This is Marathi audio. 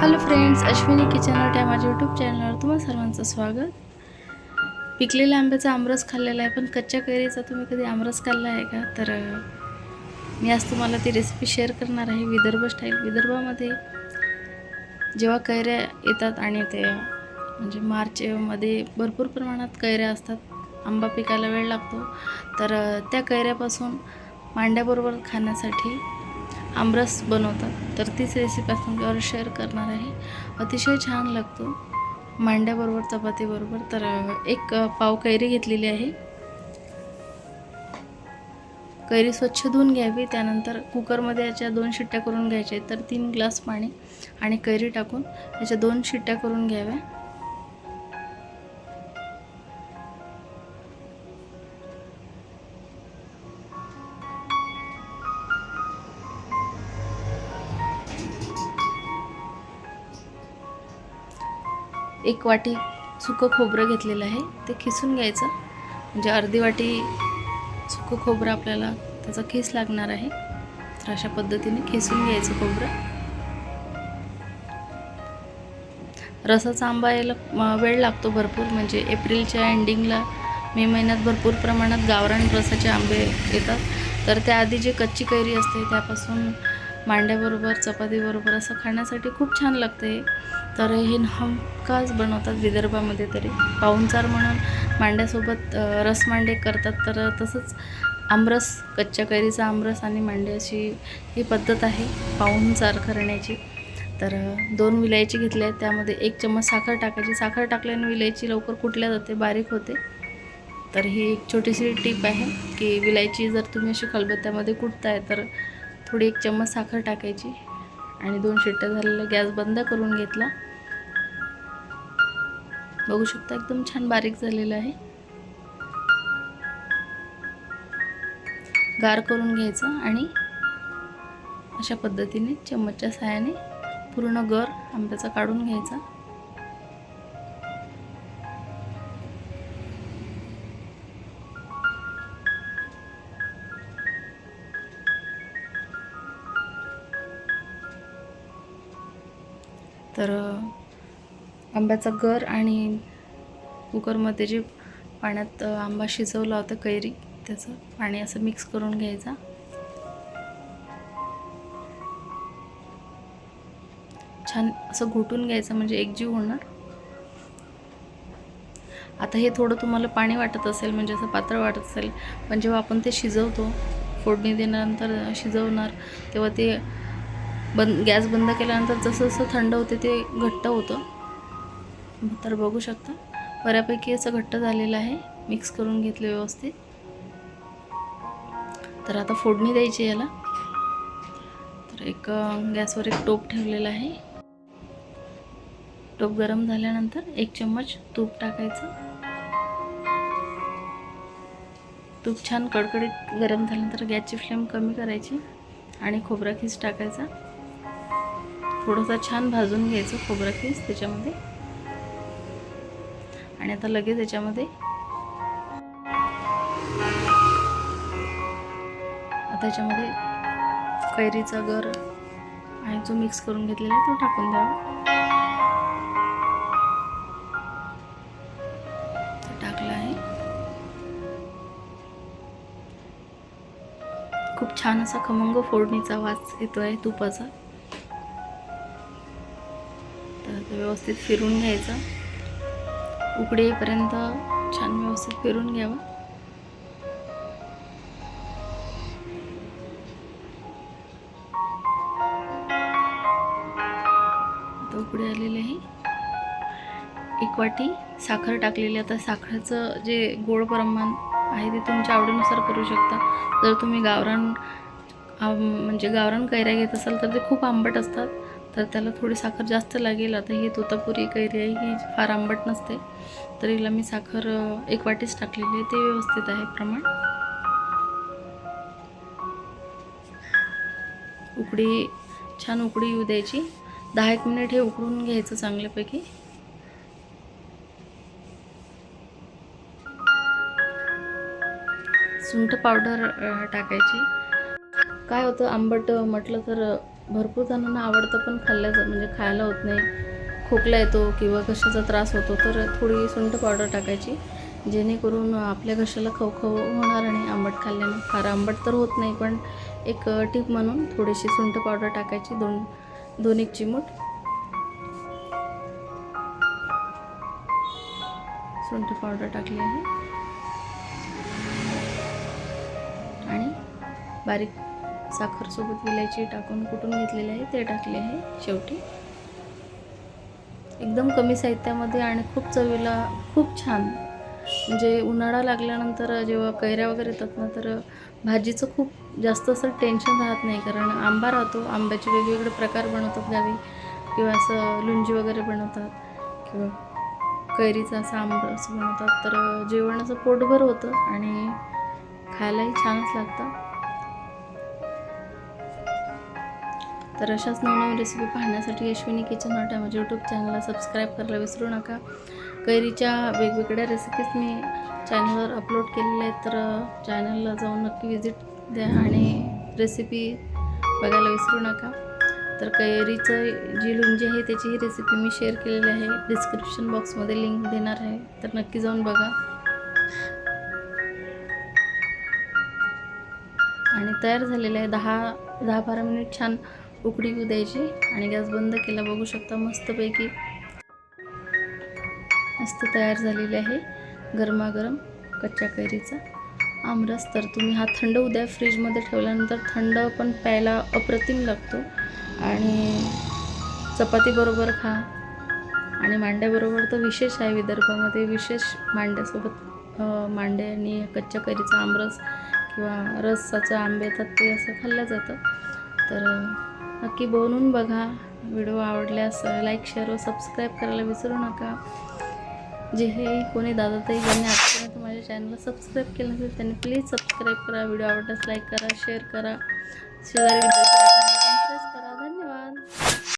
हॅलो फ्रेंड्स अश्विनी किचन या माझ्या यूट्यूब चॅनलवर तुम्हाला सर्वांचं स्वागत. पिकलेल्या आंब्याचा आमरस खाल्लेला आहे पण कच्च्या कैरीचा तुम्ही कधी आमरस खाल्ला आहे का? तर मी आज तुम्हाला ती रेसिपी शेअर करणार आहे विदर्भ स्टाईल विदर्भामध्ये जेव्हा कैऱ्या येतात आणि ते म्हणजे मार्चमध्ये भरपूर प्रमाणात कैऱ्या असतात आंबा पिकायला वेळ लागतो तर त्या कैऱ्यापासून मांड्याबरोबर खाण्यासाठी आमरस बनवतात. तर तीच रेसिपी आज तुमच्यावर शेअर करणार आहे. अतिशय छान लागतो. मांड्याबरोबर चपातीबरोबर तर एक पाव कैरी घेतलेली आहे. कैरी स्वच्छ धुवून घ्यावी. त्यानंतर कुकरमध्ये याच्या दोन शिट्ट्या करून घ्यायच्या तर तीन ग्लास पाणी आणि कैरी टाकून याच्या दोन शिट्ट्या करून घ्याव्या. एक वाटी सुकं खोबरं घेतलेलं आहे. ते खिसून घ्यायचं. म्हणजे अर्धी वाटी सुकं खोबरं आपल्याला त्याचा खिस लागणार आहे. तर अशा पद्धतीने खिसून घ्यायचं खोबरं. रसाचा आंबा यायला वेळ लागतो भरपूर. म्हणजे एप्रिलच्या एंडिंगला मे महिन्यात भरपूर प्रमाणात गावरान रसाचे आंबे येतात. तर त्याआधी जे कच्ची कैरी असते त्यापासून मांड्याबरोबर चपातीबरोबर असं खाण्यासाठी खूप छान लागते हे. तर हे हमखास बनवतात विदर्भामध्ये तरी. पाहुणचार म्हणून मांड्यासोबत रसमांडे करतात. तर तसंच आमरस कच्च्या कैरीचा आमरस आणि मांड्याची ही पद्धत आहे पाहुणचार करण्याची. तर दोन विलायची घेतल्या आहेत. त्यामध्ये एक चम्मच साखर टाकायची. साखर टाकल्याने विलायची लवकर कुटल्या जाते? बारीक होते. तर ही एक छोटीशी टीप आहे की विलायची जर तुम्ही अशी खलबत्त्यामध्ये कुटताय तर थोडी एक चम्मच साखर टाकायची आणि दोन शिट्ट्या झालेला गॅस बंद करून घेतला. बघू शकता एकदम छान बारीक झालेलं आहे. गार करून घ्यायचं आणि अशा पद्धतीने चम्मचच्या सहाय्याने पूर्ण गर आंब्याचा काढून घ्यायचा. तर आंब्याचा गर आणि कुकरमध्ये जे पाण्यात आंबा शिजवला होता कैरी त्याचं पाणी असं मिक्स करून घ्यायचा. छान असं घोटून घ्यायचं म्हणजे एकजीव होणार. आता हे थोडं तुम्हाला पाणी वाटत असेल म्हणजे असं पातळ वाटत असेल पण जेव्हा आपण ते शिजवतो फोडणी देण्यानंतर शिजवणार तेव्हा ते बंद गॅस बंद केल्यानंतर जसं जसं थंड होते ते घट्ट होतं. तर बघू शकता. बऱ्यापैकी असं घट्ट झालेलं आहे. मिक्स करून घेतलं व्यवस्थित. तर आता फोडणी द्यायची याला. तर एक गॅसवर एक टोप ठेवलेला आहे. टोप गरम झाल्यानंतर एक चम्मच तूप टाकायचं. तूप छान कडकडीत गरम झाल्यानंतर गॅसची फ्लेम कमी करायची आणि खोबरा खीस टाकायचा. थोडंसं छान भाजून घ्यायचं खोबरं खीस त्याच्यामध्ये. आणि आता लगेच याच्यामध्ये आता याच्यामध्ये कैरीचा गर आणि जो मिक्स करून घेतलेला आहे तो टाकून द्यावा. टाकला आहे. खूप छान असा खमंग फोडणीचा वास येतो आहे तुपाचा. व्यवस्थित फिरून घ्यायचं. उकडेपर्यंत येईपर्यंत छान व्यवस्थित फिरून घ्यावं. उकडे आलेले आहे. एक वाटी साखर टाकलेली आता साखरेचं जे गोड प्रमाण आहे ते तुमच्या आवडीनुसार करू शकता. जर तुम्ही गावरान म्हणजे गावरान कैऱ्या घेत असाल तर ते खूप आंबट असतात. तर त्याला थोडी साखर जास्त लागेल. आता ही तोतापुरी कैरी आहे ही फार आंबट नसते. तर हिला मी साखर एक वाटीच टाकलेली आहे. ते व्यवस्थित आहे प्रमाण. उकडी छान उकडी येऊ द्यायची. दहा एक मिनिट हे उकडून घ्यायचं चांगल्यापैकी. सुंठ पावडर टाकायची. काय होतं आंबट म्हटलं तर भरपूर जणांना आवडतं पण खाल्ल्या म्हणजे खायला होत नाही. खोकला येतो किंवा घशाचा त्रास होतो तर थोडी सुंठ पावडर टाकायची. जेणेकरून आपल्या घशाला खवखव होणार नाही आंबट खाल्ल्याने. फार आंबट तर होत नाही पण एक टीप म्हणून थोडीशी सुंठ पावडर टाकायची दोन दोन एक चिमूट. सुंठ पावडर टाकली आहे. आणि बारीक साखरसोबत विलायची टाकून कुटून घेतलेली आहे ते टाकले आहे शेवटी. एकदम कमी साहित्यामध्ये आणि खूप चवीला खूप छान. म्हणजे उन्हाळा लागल्यानंतर जेव्हा कैऱ्या वगैरे येतात ना तर भाजीचं खूप जास्त असं टेन्शन राहत नाही कारण आंबा राहतो आंब्याचे वेगवेगळे प्रकार बनवतात गावी. किंवा असं लुंजी वगैरे बनवतात किंवा कैरीचं असं आंबरस बनवतात. तर जेवण असं पोटभर होतं आणि खायलाही छानच लागतं. तर अशाच नवनवीन रेसिपी पाहण्यासाठी यशविनी किचन हॉट आहे माझ्या यूट्यूब चॅनलला सबस्क्राईब करायला विसरू नका. कैरीच्या वेगवेगळ्या रेसिपीज मी चॅनलवर अपलोड केलेल्या आहेत तर चॅनलला जाऊन नक्की विजिट द्या आणि रेसिपी बघायला विसरू नका. तर कैरीचं जी लुंजी आहे त्याची ही रेसिपी मी शेअर केलेली आहे. डिस्क्रिप्शन बॉक्समध्ये लिंक देणार आहे तर नक्की जाऊन बघा. आणि तयार झालेलं आहे दहा दहा बारा मिनिट छान उकडी येऊ द्यायची आणि गॅस बंद केला. बघू शकता मस्तपैकी मस्त तयार झालेली आहे गरमागरम कच्च्या कैरीचा आमरस. तर तुम्ही हा थंड उद्या फ्रीजमध्ये ठेवल्यानंतर थंड पण प्यायला अप्रतिम लागतो. आणि चपातीबरोबर खा. आणि मांड्याबरोबर तर विशेष आहे विदर्भामध्ये. विशेष मांड्यासोबत मांडे आणि कच्च्या कैरीचा आमरस किंवा रसाचं आंबे तर ते असं खाल्लं जातं. तर नक्की बनवून बघा. व्हिडिओ आवडल्यास लाईक शेअर व सबस्क्राईब करायला विसरू नका. जे हे कोणी दादाताई ज्यांनी आजपर्यंत माझ्या चॅनलला सबस्क्राईब केलं नसेल त्यांनी प्लीज सबस्क्राईब करा. व्हिडिओ आवडल्यास लाईक करा शेअर करा. शेजारी